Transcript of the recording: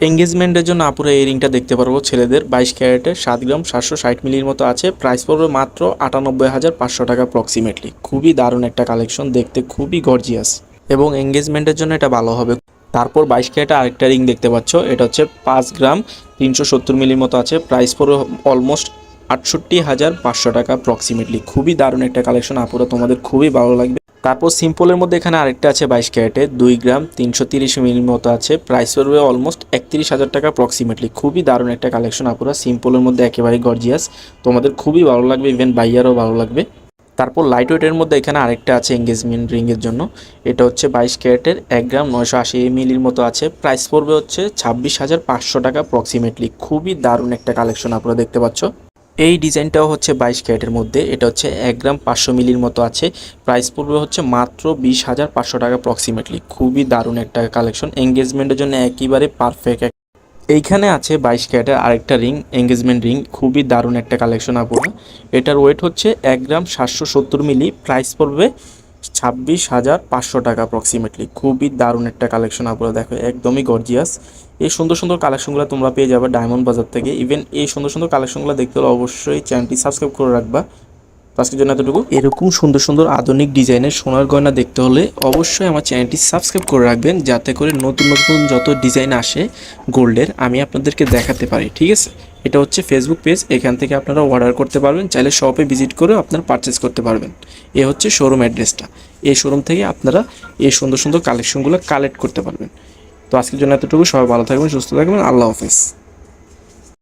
এঙ্গেজমেন্টের জন্য আপুরা এই রিংটা দেখতে পারব। ছেলেদের বাইশ ক্যারেটের সাত গ্রাম সাতশো ষাট মিলির মতো আছে। প্রাইস পড়বে মাত্র আটানব্বই হাজার পাঁচশো টাকা অ্যাপ্রক্সিমেটলি খুবই দারুণ একটা কালেকশন দেখতে খুবই গর্জিয়াস এবং এঙ্গেজমেন্টের জন্য এটা ভালো হবে। তারপর বাইশ ক্যারেটে আরেকটা রিং দেখতে পাচ্ছ। এটা হচ্ছে পাঁচ গ্রাম তিনশো সত্তর মিলির মতো আছে। প্রাইস পড়বে অলমোস্ট আটষট্টি হাজার পাঁচশো টাকা অ্যাপ্রক্সিমেটলি খুবই দারুণ একটা কালেকশন আপুরা তোমাদের খুবই ভালো লাগবে। তারপর সিম্পলের মধ্যে এখানে আরেকটা আছে বাইশ ক্যারেটে, দুই গ্রাম, তিনশো তিরিশ মিলির মতো আছে। প্রাইস পড়বে অলমোস্ট একত্রিশ হাজার টাকা অ্যাপ্রক্সিমেটলি খুবই দারুণ একটা কালেকশন আপুরা, সিম্পলের মধ্যে একেবারে গর্জিয়াস তোমাদের খুবই ভালো লাগবে ইভেন বাইয়ারও ভালো লাগবে। তারপর লাইট ওয়েটের মধ্যে এখানে আরেকটা আছে এঙ্গেজমেন্ট রিংয়ের জন্য। এটা হচ্ছে বাইশ ক্যারেটের, এক গ্রাম, নয়শো আশি মিলির মতো আছে। প্রাইস পড়বে হচ্ছে ছাব্বিশ হাজার পাঁচশো টাকা অ্যাপ্রক্সিমেটলি খুবই দারুণ একটা কালেকশন আপনারা দেখতে পাচ্ছ। এই ডিজাইনটাও হচ্ছে বাইশ ক্যারেটের মধ্যে। এটা হচ্ছে এক গ্রাম পাঁচশো মিলির মতো আছে। প্রাইস পড়বে হচ্ছে মাত্র বিশ হাজার পাঁচশো টাকা অ্যাপ্রক্সিমেটলি খুবই দারুণ একটা কালেকশন এঙ্গেজমেন্টের জন্য একেবারে পারফেক্ট এইখানে আছে বাইশ ক্যারেটের আরেকটা রিং এঙ্গেজমেন্ট রিং খুবই দারুণ একটা কালেকশন আপনার এটার ওয়েট হচ্ছে এক গ্রাম সাতশো সত্তর মিলি। প্রাইস পড়বে ছাব্বিশ হাজার পাঁচশো টাকা অ্যাপ্রক্সিমেটলি খুবই দারুণ একটা কালেকশন আপনারা দেখো, একদমই গর্জিয়াস এই সুন্দর সুন্দর কালেকশনগুলো তোমরা পেয়ে যাবে ডায়মন্ড বাজার থেকে। ইভেন এই সুন্দর সুন্দর কালেকশনগুলো দেখতে হলে অবশ্যই চ্যানেলটি সাবস্ক্রাইব করে রাখবা। আজকের জন্য এতটুকু। এরকম সুন্দর সুন্দর আধুনিক ডিজাইনের সোনার গয়না দেখতে হলে অবশ্যই আমার চ্যানেলটি সাবস্ক্রাইব করে রাখবেন, যাতে করে নতুন নতুন যত ডিজাইন আসে গোল্ডের আমি আপনাদেরকে দেখাতে পারি, ঠিক আছে? এটা হচ্ছে ফেসবুক পেজ এখান থেকে আপনারা অর্ডার করতে পারবেন। চাইলে শপে ভিজিট করেও আপনারা পারচেস করতে পারবেন। এ হচ্ছে শোরুম অ্যাড্রেসটা এই শোরুম থেকে আপনারা এই সুন্দর সুন্দর কালেকশনগুলো কালেক্ট করতে পারবেন। তো আজকের জন্য এতটুকু। সবাই ভালো থাকবেন, সুস্থ থাকবেন। আল্লাহ হাফেজ।